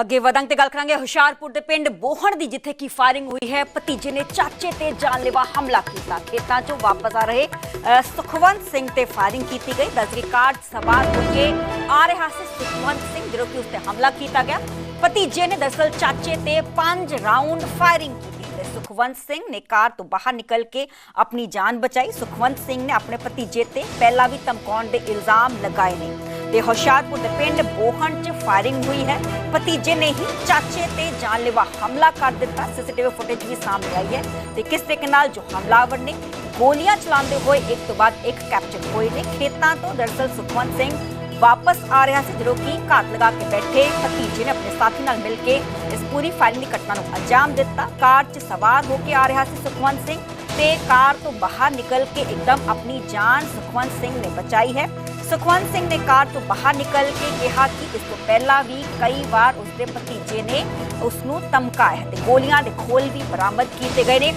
ਅੱਗੇ ਵਧਾਂਗੇ ਤੇ ਗੱਲ ਕਰਾਂਗੇ ਹੁਸ਼ਿਆਰਪੁਰ ਦੇ ਪਿੰਡ ਬੋਹਣ ਦੀ, ਜਿੱਥੇ ਕੀ ਫਾਇਰਿੰਗ ਹੋਈ ਹੈ। ਭਤੀਜੇ ਨੇ ਚਾਚੇ ਤੇ ਜਾਨਲੇਵਾ ਹਮਲਾ ਕੀਤਾ। ਖੇਤਾਂ 'ਚੋਂ ਵਾਪਸ ਆ ਰਹੇ ਸੁਖਵੰਤ ਸਿੰਘ ਤੇ ਫਾਇਰਿੰਗ ਕੀਤੀ ਗਈ। ਦਸਰੀ ਕਾਰ ਸਵਾਰ ਹੋ ਕੇ ਆ ਰਿਹਾ ਸੀ। ਸੁਖਵੰਤ ਸਿੰਘ ਜਦੋਂ ਕਿ ਉਸ ਤੇ ਹਮਲਾ ਕੀਤਾ ਗਿਆ। ਭਤੀਜੇ ਨੇ ਦਰਅਸਲ ਚਾਚੇ ਤੇ 5 ਰਾਉਂਡ ਫਾਇਰਿੰਗ ਕੀਤੀ ਸੁਖਵੰਤ ਸਿੰਘ ਨੇ ਕਾਰ ਤੋਂ ਬਾਹਰ ਨਿਕਲ ਕੇ ਆਪਣੀ ਜਾਨ ਬਚਾਈ। ਸੁਖਵੰਤ ਸਿੰਘ ਨੇ ਆਪਣੇ ਭਤੀਜੇ ਤੇ ਪਹਿਲਾਂ ਵੀ ਧਮਕਾਉਣ ਦੇ ਇਲਜ਼ਾਮ ਲਗਾਏ ਨੇ। ਤੇ ਹੁਸ਼ਿਆਰਪੁਰ ਦੇ ਪਿੰਡ ਬੋਹਣ 'ਚ ਫਾਇਰਿੰਗ ਹੋਈ ਹੈ। ਭਤੀਜੇ ਨੇ ਹੀ ਚਾਚੇ ਤੇ ਜਾਨਲੇਵਾ ਹਮਲਾ ਕਰ ਦਿੱਤਾ। ਸੀਸੀਟੀਵੀ ਫੁਟੇਜ ਵੀ ਸਾਹਮਣੇ ਆਈ ਹੈ ਤੇ ਕਿਸ ਤਰੀਕੇ ਨਾਲ ਜੋ ਹਮਲਾਵਰ ਨੇ ਗੋਲੀਆਂ ਚਲਾਉਂਦੇ ਹੋਏ ਇੱਕ ਤੋਂ ਬਾਅਦ ਇੱਕ ਕੈਪਚਰ ਹੋਏ ਨੇ, ਖੇਤਾਂ ਤੋਂ ਦਰਅਸਲ ਸੁਖਵੰਤ ਸਿੰਘ ਵਾਪਸ ਆ ਰਿਹਾ ਸੀ, ਜਦੋਂ ਕਿ ਘਾਤ ਲਗਾ ਕੇ ਬੈਠੇ ਭਤੀਜੇ ਨੇ ਆਪਣੇ ਸਾਥੀ ਨਾਲ ਮਿਲ ਕੇ ਇਸ ਪੂਰੀ ਫਾਇਰਿੰਗ ਦੀ ਘਟਨਾ ਨੂੰ ਅੰਜਾਮ ਦਿੱਤਾ। ਕਾਰ 'ਚ ਸਵਾਰ ਹੋ ਕੇ ਆ ਰਿਹਾ ਸੀ ਸੁਖਵੰਤ ਸਿੰਘ ਤੇ ਕਾਰ ਤੋਂ ਬਾਹਰ ਨਿਕਲ ਕੇ ਇੱਕਦਮ ਆਪਣੀ ਜਾਨ ਸੁਖਵੰਤ ਸਿੰਘ ਨੇ ਬਚਾਈ ਹੈ। ਸੁਖਵੰਤ ਸਿੰਘ ਨੇ ਕਾਰ ਤੋਂ ਬਾਹਰ ਨਿਕਲ ਕੇ ਕਿਹਾ ਕਿ ਇਸ ਤੋਂ ਪਹਿਲਾਂ ਵੀ ਕਈ ਵਾਰ ਉਸਦੇ ਭਤੀਜੇ ਨੇ ਉਸ ਨੂੰ ਧਮਕਾਇਆ ਹੈ ਤੇ ਗੋਲੀਆਂ ਦੇ ਖੋਲ ਵੀ ਬਰਾਮਦ ਕੀਤੇ ਗਏ ਨੇ।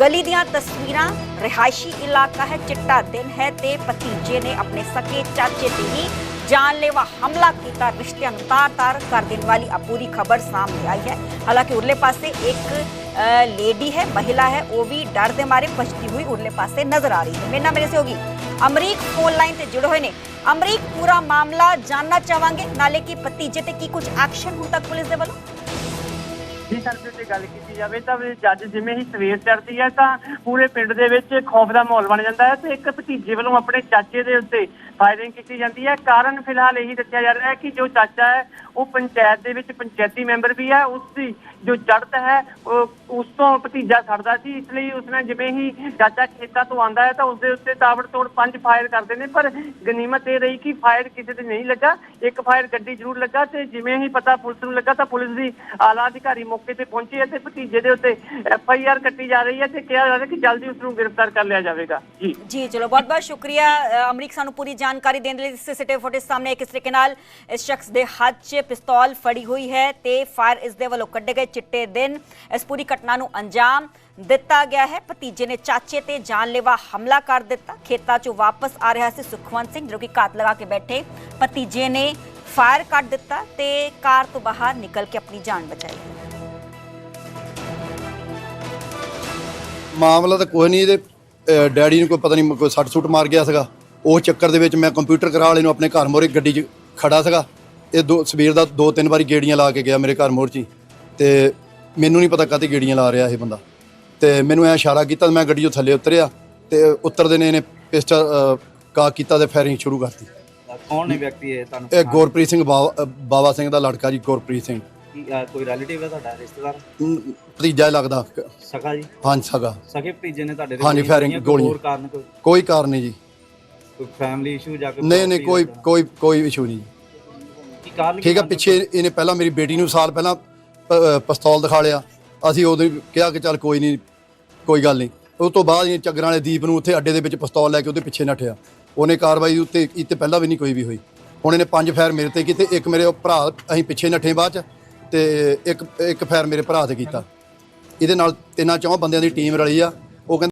ਗਲੀ ਦੀਆਂ ਤਸਵੀਰਾਂ ਰਿਹਾਇਸ਼ੀ ਇਲਾਕਾ ਹੈ, ਚਿੱਟਾ ਦਿਨ ਹੈ ਤੇ ਭਤੀਜੇ ਨੇ ਆਪਣੇ ਸਕੇ ਚਾਚੇ ਤੇ ਹੀ ਜਾਨਲੇਵਾ ਹਮਲਾ ਕੀਤਾ। ਰਿਸ਼ਤਿਆਂ ਨੂੰ ਤਾਰ-ਤਾਰ ਕਰ ਦੇਣ ਵਾਲੀ ਆ ਪੂਰੀ ਖਬਰ ਸਾਹਮਣੇ ਆਈ ਹੈ। ਹਾਲਾਂਕਿ ਉਰਲੇ ਪਾਸੇ ਇੱਕ ਲੇਡੀ ਹੈ, ਮਹਿਲਾ ਹੈ, ਉਹ ਵੀ ਡਰ ਦੇ ਮਾਰੇ ਭੱਜਦੀ ਹੋਈ ਉਰਲੇ ਪਾਸੇ ਨਜ਼ਰ ਆ ਰਹੀ ਹੈ। ਮੇਰੇ ਨਾਲ ਮੇਰੇ ਸਹਿਯੋਗੀ ਅਮਰੀਕ ਫੋਨ ਲਾਈਨ ਤੇ ਜੁੜੇ ਹੋਏ ਨੇ। ਅਮਰੀਕ, ਪੂਰਾ ਮਾਮਲਾ ਜਾਨਣਾ ਚਾਹਾਂਗੇ। ਨਾਲੇ ਕਿ ਭਤੀਜੇ ਤੇ ਕੀ ਕੁਝ ਐਕਸ਼ਨ ਹੁਣ ਤੱਕ ਪੁਲਿਸ ਦੇ ਵੱਲੋਂ? ਜੀ ਸਰ ਜੇ ਗੱਲ ਕੀਤੀ ਜਾਵੇ ਤਾਂ ਜੱਜ ਜਿਵੇਂ ਹੀ ਸਵੇਰ ਚੜਦੀ ਹੈ ਤਾਂ ਪੂਰੇ ਪਿੰਡ ਦੇ ਵਿੱਚ ਖੌਫ ਦਾ ਮਾਹੌਲ ਬਣ ਜਾਂਦਾ ਹੈ ਤੇ ਇੱਕ ਭਤੀਜੇ ਵੱਲੋਂ ਆਪਣੇ ਚਾਚੇ ਦੇ ਉੱਤੇ ਫਾਇਰਿੰਗ ਕੀਤੀ ਜਾਂਦੀ ਹੈ। ਕਾਰਨ ਫਿਲਹਾਲ ਇਹੀ ਦੱਸਿਆ ਜਾ ਰਿਹਾ ਹੈ ਕਿ ਜੋ ਚਾਚਾ ਹੈ, ਉਹ ਪੰਚਾਇਤ ਦੇ ਵਿੱਚ ਪੰਚਾਇਤੀ ਮੈਂਬਰ ਵੀ ਹੈ। ਉਸ ਦੀ ਜੋ ਜੜਤ ਹੈ ਉਸ ਤੋਂ ਭਤੀਜਾ ਛੱਡਦਾ ਸੀ। ਇਸ ਲਈ ਉਸਨੇ ਜਿਵੇਂ ਹੀ ਚਾਚਾ ਖੇਤਾਂ ਤੋਂ ਆਂਦਾ ਹੈ ਤਾਂ ਉਸ ਦੇ ਉੱਤੇ ਤਾਬੜਤੋੜ ਪੰਜ ਫਾਇਰ ਕਰਦੇ ਨੇ। ਪਰ ਗਨੀਮਤ ਇਹ ਰਹੀ ਕਿ ਫਾਇਰ ਕਿਸੇ ਤੇ ਨਹੀਂ ਲੱਗਾ। ਇੱਕ ਫਾਇਰ ਗੱਡੀ ਜ਼ਰੂਰ ਲੱਗਾ ਤੇ ਜਿਵੇਂ ਹੀ ਪਤਾ ਪੁਲਿਸ ਨੂੰ ਲੱਗਾ ਤਾਂ ਪੁਲਿਸ ਦੀ ਆਲਾ ਅਧਿਕਾਰੀ ਮੌਕੇ ਤੇ ਪਹੁੰਚੀ ਹੈ, ਤੇ ਭਤੀਜੇ ਦੇ ਉੱਤੇ ਐਫ ਆਈ ਆਰ ਕੱਟੀ ਜਾ ਰਹੀ ਹੈ ਤੇ ਕਿਹਾ ਜਾ ਰਿਹਾ ਕਿ ਜਲਦੀ ਉਸ ਨੂੰ ਗ੍ਰਿਫਤਾਰ ਕਰ ਲਿਆ ਜਾਵੇਗਾ। ਜੀ। ਜੀ, ਚਲੋ, ਬਹੁਤ ਬਹੁਤ ਸ਼ੁਕਰੀਆ ਅਮਰੀਕ ਸਾਨੂੰ ਪੂਰੀ ਜਾਣਕਾਰੀ ਦੇਣ ਲਈ। ਸੀਸੀਟੀਵੀ ਫੁਟੇਜ ਸਾਹਮਣੇ ਕਿਸ ਤਰੀਕੇ ਨਾਲ ਇਸ ਸ਼ਖਸ ਦੇ ਹੱਥ 'ਚ ਪਿਸਤੌਲ ਫੜੀ ਹੋਈ ਹੈ ਤੇ ਫਾਇਰ ਇਸ ਦੇ ਵੱਲੋਂ ਕੱਢੇ ਗਏ ਚਿੱਟੇ ਦਿਨ ਇਸ ਪੂਰੀ ਘਟਨਾ ਨੂੰ ਅੰਜਾਮ ਦਿੱਤਾ ਗਿਆ ਹੈ। ਭਤੀਜੇ ਨੇ ਚਾਚੇ ਤੇ ਜਾਨਲੇਵਾ ਹਮਲਾ ਕਰ ਦਿੱਤਾ। ਖੇਤਾਂ 'ਚੋਂ ਵਾਪਸ ਆ ਰਿਹਾ ਸੀ ਸੁਖਵੰਤ ਸਿੰਘ, ਜੋ ਕਿ ਘਾਤ ਲਗਾ ਕੇ ਬੈਠੇ। ਭਤੀਜੇ ਨੇ ਫਾਇਰ ਕੱਢ ਦਿੱਤਾ ਤੇ ਕਾਰ ਤੋਂ ਬਾਹਰ ਨਿਕਲ ਕੇ ਆਪਣੀ ਜਾਨ ਬਚਾਈ। ਮਾਮਲਾ ਤਾਂ ਕੋਈ ਨਹੀਂ ਇਹਦੇ ਡੈਡੀ ਨੂੰ ਕੋਈ ਪਤਾ ਨਹੀਂ ਕੋਈ ਸੱਟ ਸੁੱਟ ਮਾਰ ਗਿਆ ਸੀਗਾ। ਉਹ ਚੱਕਰ ਦੇ ਵਿੱਚ ਮੈਂ ਕੰਪਿਊਟਰ ਕਰਾ ਵਾਲੇ ਨੂੰ ਆਪਣੇ ਘਰ ਮੋਰੇ ਗੱਡੀ 'ਚ ਖੜਾ ਸੀਗਾ। ਇਹ ਦੋ ਸਵੇਰ ਦਾ ਦੋ ਤਿੰਨ ਵਾਰੀ ਗੇੜੀਆਂ ਲਾ ਕੇ ਗਿਆ ਮੇਰੇ ਘਰ ਮੋਰ 'ਚ ਤੇ ਮੈਨੂੰ ਨਹੀਂ ਪਤਾ ਕਾਹਤੇ ਗੇੜੀਆਂ ਲਾ ਰਿਹਾ ਇਹ ਬੰਦਾ। ਤੇ ਮੈਨੂੰ ਐ ਇਸ਼ਾਰਾ ਕੀਤਾ ਮੈਂ ਗੱਡੀ 'ਚੋਂ ਥੱਲੇ ਉਤਰਿਆ ਤੇ ਉਤਰਦੇ ਨੇ ਇਹਨੇ ਪਿਸਟਲ ਕਾ ਕੀਤਾ ਤੇ ਫਾਇਰਿੰਗ ਸ਼ੁਰੂ ਕਰਤੀ। ਕੌਣ ਨੇ ਵਿਅਕਤੀ ਇਹ ਤੁਹਾਨੂੰ ਇਹ ਗੁਰਪ੍ਰੀਤ ਸਿੰਘ ਬਾਵਾ ਸਿੰਘ ਦਾ ਲੜਕਾ ਜੀ ਗੁਰਪ੍ਰੀਤ ਸਿੰਘ। ਕੀ, ਅਹ, ਕੋਈ ਰਿਲੇਟਿਵ ਹੈ ਤੁਹਾਡਾ ਰਿਸ਼ਤੇਦਾਰ? ਭਤੀਜਾ ਹੀ ਲੱਗਦਾ। ਸਖਾ ਜੀ? ਹਾਂਜੀ ਸਗਾ ਸਕੇ ਭਤੀਜੇ ਨੇ ਤੁਹਾਡੇ ਤੇ ਹਾਂਜੀ, ਗੋਲੀਆਂ firing ਚਲਾਈਆਂ, ਕੋਈ ਗੋਲੀਆਂ। ਹੋਰ ਕਾਰਨ ਕੋਈ? ਕੋਈ ਕਾਰਨ ਨਹੀਂ ਜੀ। ਕੋਈ ਫੈਮਿਲੀ ਇਸ਼ੂ ਜਾਂ ਕੋਈ ਨਹੀਂ ਨਹੀਂ property ਕੋਈ ਦਾ? ਕੋਈ ਕੋਈ ਇਸ਼ੂ ਨਹੀਂ ਕੀ ਕਾਰਨ ਠੀਕ ਆ ਪਿੱਛੇ ਇਹਨੇ ਪਹਿਲਾਂ ਮੇਰੀ ਬੇਟੀ ਨੂੰ ਸਾਲ ਪਹਿਲਾਂ ਪ- ਅ, ਪਿਸਤੌਲ ਦਿਖਾ ਲਿਆ। ਅਸੀਂ ਉਦੋਂ ਹੀ ਕਿਹਾ ਕਿ ਚੱਲ ਕੋਈ ਨਹੀਂ ਕੋਈ ਗੱਲ ਨਹੀਂ। ਉਸ ਤੋਂ ਬਾਅਦ ਇਹ ਚੱਗਰਾਂ ਵਾਲੇ ਦੀਪ ਨੂੰ ਉੱਥੇ ਅੱਡੇ ਦੇ ਵਿੱਚ ਪਿਸਤੌਲ ਲੈ ਕੇ ਉਹਦੇ ਪਿੱਛੇ ਨੱਠਿਆ। ਉਹਨੇ ਕਾਰਵਾਈ ਉੱਤੇ ਇੱਥੇ ਪਹਿਲਾਂ ਵੀ ਨਹੀਂ ਕੋਈ ਵੀ ਹੋਈ। ਹੁਣ ਇਹਨੇ ਪੰਜ ਫਾਇਰ ਮੇਰੇ ਤੇ ਕੀਤੇ ਇੱਕ ਮੇਰੇ ਭਰਾ ਅਸੀਂ ਪਿੱਛੇ ਨੱਠੇ ਬਾਅਦ ਚ। ਤੇ ਇੱਕ ਇੱਕ ਫਾਇਰ ਮੇਰੇ ਭਰਾ ਤੇ ਕੀਤਾ। ਇਹਦੇ ਨਾਲ ਤਿੰਨਾਂ ਚੌਂ ਬੰਦਿਆਂ ਦੀ ਟੀਮ ਰਲੀ ਆ।